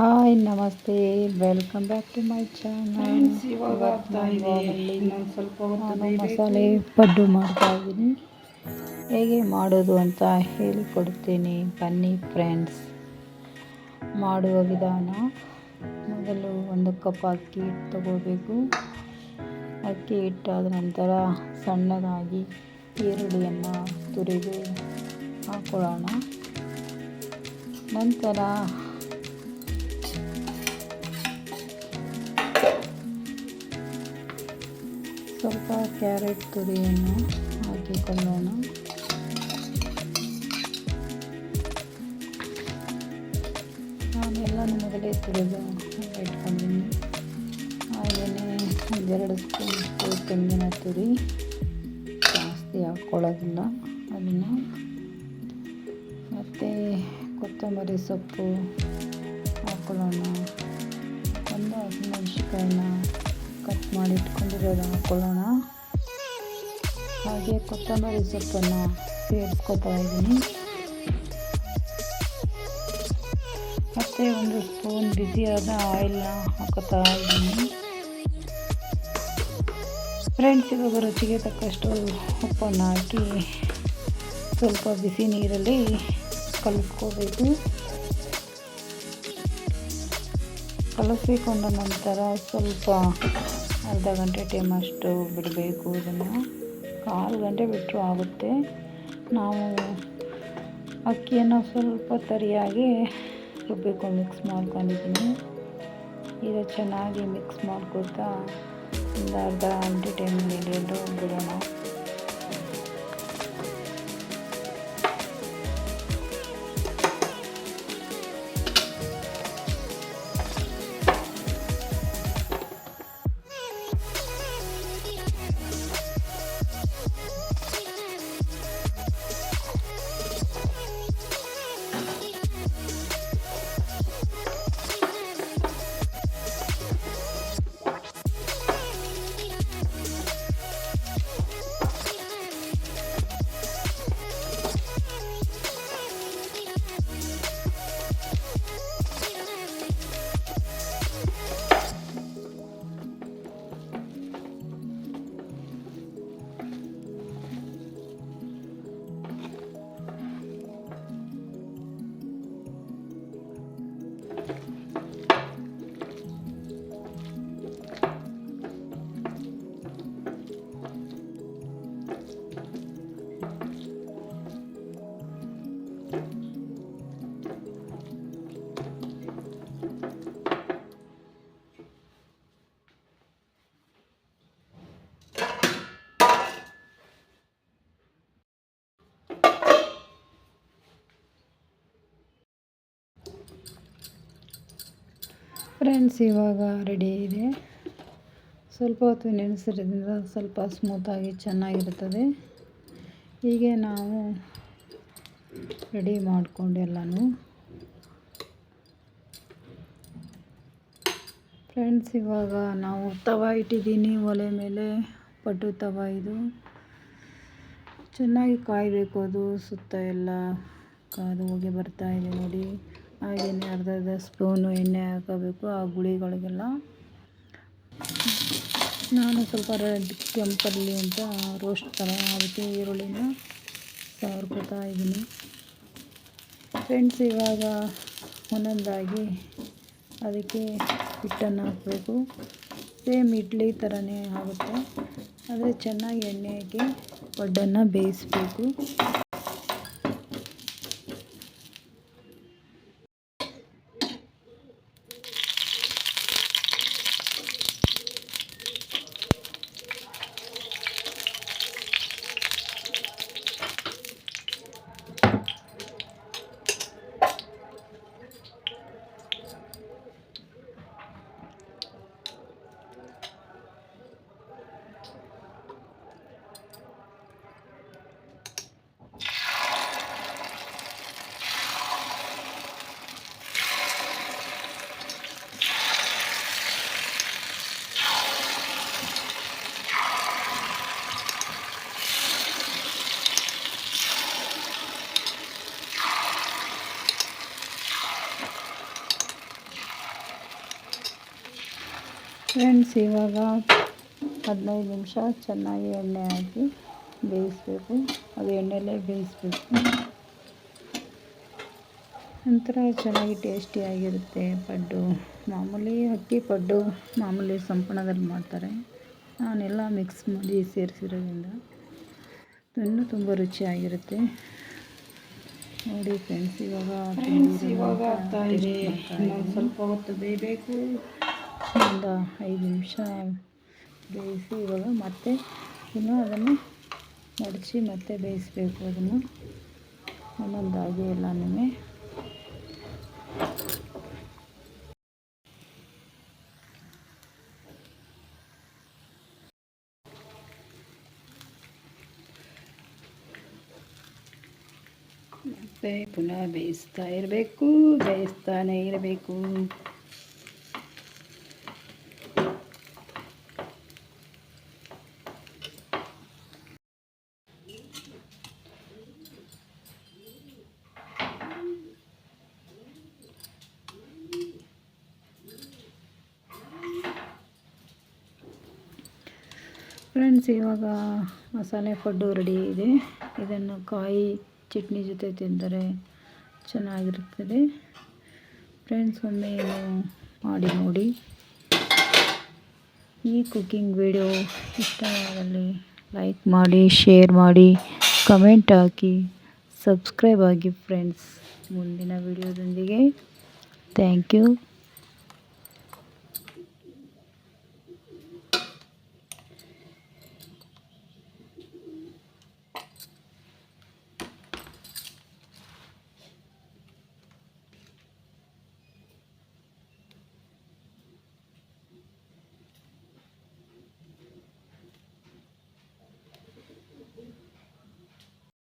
Hi namaste. Welcome back to my channel. ಇನ್ನೊಂದ್ ಸ್ವಲ್ಪ ನಾನು ಮಸಾಲೆ ಪಡ್ಡು ಮಾಡ್ತಾ ಇದ್ದೀನಿ. ಹೇಗೆ ಮಾಡೋದು ಅಂತ ಹೇಳಿಕೊಡ್ತೀನಿ. ಬನ್ನಿ ಫ್ರೆಂಡ್ಸ್ ಮಾಡುವ ವಿಧಾನ. ಮೊದಲು ಒಂದು ಕಪ್ ಅಕ್ಕಿ ಹಿಟ್ಟು ತಗೋಬೇಕು. ಅಕ್ಕಿ ಹಿಟ್ಟಾದ ನಂತರ ಸಣ್ಣದಾಗಿ ಈರುಳ್ಳಿಯನ್ನು ತುರಿದು ಹಾಕೊಳ್ಳೋಣ. ನಂತರ ಸ್ವಲ್ಪ ಕ್ಯಾರೆಟ್ ತುರಿಯನ್ನು ಹಾಕಿಕೊಳ್ಳೋಣ. ನಾನೆಲ್ಲ ಮೊದಲೇ ತುರಿದು ಇಟ್ಕೊಂಡಿದ್ದೀನಿ. ಹಾಗೆಯೇ ಒಂದೆರಡು ಸ್ಪೂನ್ ತೆಂಗಿನ ತುರಿ ಜಾಸ್ತಿ ಹಾಕ್ಕೊಳ್ಳೋದಿಲ್ಲ ಅದನ್ನು. ಮತ್ತು ಕೊತ್ತಂಬರಿ ಸೊಪ್ಪು ಹಾಕ್ಕೊಳ್ಳೋಣ ಒಂದು ಹಸಿಮೆಣ್ಸಿಕಾಯಿನ ಕಟ್ ಮಾಡಿ ಇಟ್ಕೊಂಡಿರೋದು ಹಾಕ್ಕೊಳ್ಳೋಣ ಹಾಗೆ ಕೊತ್ತಂಬರಿ ಸೊಪ್ಪನ್ನು ಸೇರಿಸ್ಕೊತಾ ಇದ್ದೀನಿ. ಮತ್ತು ಒಂದು ಸ್ಪೂನ್ ಬಿಸಿಯಾದ ಆಯಿಲ್ನ ಹಾಕೋತಾ ಇದ್ದೀನಿ. ಫ್ರೆಂಡ್ಸ್ ಇವಾಗ ರುಚಿಗೆ ತಕ್ಕಷ್ಟು ಉಪ್ಪನ್ನು ಹಾಕಿ ಸ್ವಲ್ಪ ಬಿಸಿ ನೀರಲ್ಲಿ ಕಲಿಸ್ಕೋಬೇಕು. ಕಲಸಿಕೊಂಡ ನಂತರ ಸ್ವಲ್ಪ ಅರ್ಧ ಗಂಟೆ ಟೈಮ್ ಅಷ್ಟು ಬಿಡಬೇಕು ಇದನ್ನು. ಕಾಲು ಗಂಟೆ ಬಿಟ್ಟರು ಆಗುತ್ತೆ. ನಾವು ಅಕ್ಕಿಯನ್ನು ಸ್ವಲ್ಪ ತರಿಯಾಗಿ ರುಬ್ಬಿಕೊಂಡು ಮಿಕ್ಸ್ ಮಾಡ್ಕೊಂಡಿದ್ದೀನಿ. ಈಗ ಚೆನ್ನಾಗಿ ಮಿಕ್ಸ್ ಮಾಡ್ಕೊತಾ ಒಂದು ಅರ್ಧ ಗಂಟೆ ಟೈಮ್ ನಡೆಯಲು ಬಿಡೋಣ. ಫ್ರೆಂಡ್ಸ್ ಇವಾಗ ರೆಡಿ ಇದೆ. ಸ್ವಲ್ಪ ಹೊತ್ತು ನೆನೆಸಿರೋದ್ರಿಂದ ಸ್ವಲ್ಪ ಸ್ಮೂತಾಗಿ ಚೆನ್ನಾಗಿರುತ್ತದೆ. ಹೀಗೆ ನಾವು ರೆಡಿ ಮಾಡಿಕೊಂಡು ಎಲ್ಲನೂ. ಫ್ರೆಂಡ್ಸ್, ಇವಾಗ ನಾವು ತವ ಇಟ್ಟಿದ್ದೀನಿ, ಒಲೆ ಮೇಲೆ ಪಡ್ಡು ತವ ಇದು. ಚೆನ್ನಾಗಿ ಕಾಯಬೇಕು ಅದು, ಸುತ್ತ ಎಲ್ಲ ಕಾದು ಹೋಗಿ ಬರ್ತಾ ಇದೆ ನೋಡಿ. ಹಾಗೆಯೇ ಅರ್ಧ ಅರ್ಧ ಸ್ಪೂನು ಎಣ್ಣೆ ಹಾಕಬೇಕು ಆ ಗುಳಿಗಳಿಗೆಲ್ಲ. ನಾನು ಸ್ವಲ್ಪ ರೆಡ್ ಕೆಂಪಲ್ಲಿ ಅಂತ ರೋಸ್ಟ್ ಥರ ಅದಕ್ಕೆ ಈರುಳ್ಳಿನ ಸಾರ್ಕೋತಾ ಇದ್ದೀನಿ. ಫ್ರೆಂಡ್ಸ್, ಇವಾಗ ಒಂದೊಂದಾಗಿ ಅದಕ್ಕೆ ಹಿಟ್ಟನ್ನು ಹಾಕಬೇಕು. ಸೇಮ್ ಇಡ್ಲಿ ಥರನೇ ಆಗುತ್ತೆ. ಆದರೆ ಚೆನ್ನಾಗಿ ಎಣ್ಣೆ ಹಾಕಿ ಒಡ್ಡನ್ನು ಬೇಯಿಸಬೇಕು. ಫ್ರೆಂಡ್ಸ್ ಇವಾಗ ಹದಿನೈದು ನಿಮಿಷ ಚೆನ್ನಾಗಿ ಎಣ್ಣೆ ಹಾಕಿ ಬೇಯಿಸ್ಬೇಕು. ಅದು ಎಣ್ಣೆಲೇ ಬೇಯಿಸ್ಬೇಕು. ನಂತರ ಚೆನ್ನಾಗಿ ಟೇಸ್ಟಿಯಾಗಿರುತ್ತೆ ಪಡ್ಡು. ಮಾಮೂಲಿ ಅಕ್ಕಿ ಪಡ್ಡು ಮಾಮೂಲಿ ಸಂಪಣದಲ್ಲಿ ಮಾಡ್ತಾರೆ. ನಾನೆಲ್ಲ ಮಿಕ್ಸ್ ಮಾಡಿ ಸೇರಿಸಿರೋದ್ರಿಂದ ಇನ್ನೂ ತುಂಬ ರುಚಿಯಾಗಿರುತ್ತೆ. ನೋಡಿ ಫ್ರೆಂಡ್ಸ್ ಇವಾಗ ಫ್ರೆಂಡ್ಸ್ ಇವಾಗ ಸ್ವಲ್ಪ ಹೊತ್ತು ಬೇಯಬೇಕು. ಒಂದು ಐದು ನಿಮಿಷ ಬೇಯಿಸಿ ಇವಾಗ ಮತ್ತೆ ಇನ್ನು ಅದನ್ನು ಮಡಚಿ ಮತ್ತೆ ಬೇಯಿಸಬೇಕು ಅದನ್ನು. ಒಂದೊಂದಾಗಿ ಎಲ್ಲನೂ ಮತ್ತೆ ಪುನಃ ಬೇಯಿಸ್ತಾ ಇರಬೇಕು, ಬೇಯಿಸ್ತಾನೆ ಇರಬೇಕು. ಫ್ರೆಂಡ್ಸ್ ಇವಾಗ ಮಸಾಲೆ ಫುಡ್ಡು ರೆಡಿ ಇದೆ. ಇದನ್ನು ಕಾಯಿ ಚಟ್ನಿ ಜೊತೆ ತಿಂದರೆ ಚೆನ್ನಾಗಿರುತ್ತದೆ. ಫ್ರೆಂಡ್ಸ್ ಒಮ್ಮೆ ಮಾಡಿ ನೋಡಿ. ಈ ಕುಕ್ಕಿಂಗ್ ವಿಡಿಯೋ ಇಷ್ಟವಾದಲ್ಲಿ ಲೈಕ್ ಮಾಡಿ ಶೇರ್ ಮಾಡಿ ಕಮೆಂಟ್ ಹಾಕಿ. ಸಬ್ಸ್ಕ್ರೈಬ್ ಆಗಿ ಫ್ರೆಂಡ್ಸ್ ಮುಂದಿನ ವಿಡಿಯೋದೊಂದಿಗೆ ಥ್ಯಾಂಕ್ ಯು